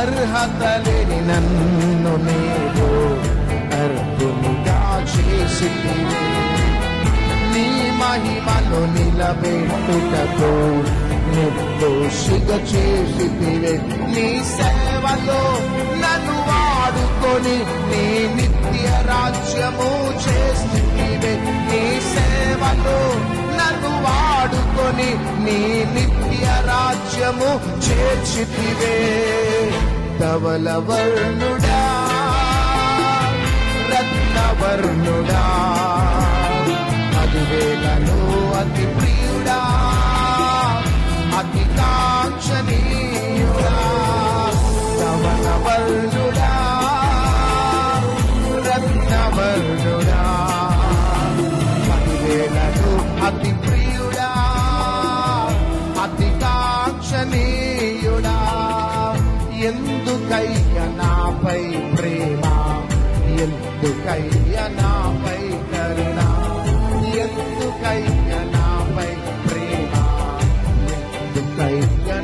అర్హత లేని నన్ను నేను అర్హునిగా చేసి నీ మహిమను నిలబెట్టుటకు నిర్దోషిగా చేసి నీ సేవలో నన్ను వాడుకొని నీ నిత్య రాజ్యము చేసితివే నీ సేవలో నన్ను వాడుకొని నీ నిత్య రాజ్యము చేర్చితివే ధవల వర్ణుడా రత్నవర్ణుడా అదివేలను అతి ప్రియుడా అతి కాంక్షణీయుడా కమలవర్ణుడా రత్నవర్ణుడా పదివేలలో అతి ప్రియుడా అతి కాంక్షణీ ఎందుకయ్య నాపై ప్రేమ? ఎందుకయ్య నాపై కరుణ? ఎందుకయ్య నాపై ప్రేమ? ఎందుకయ్య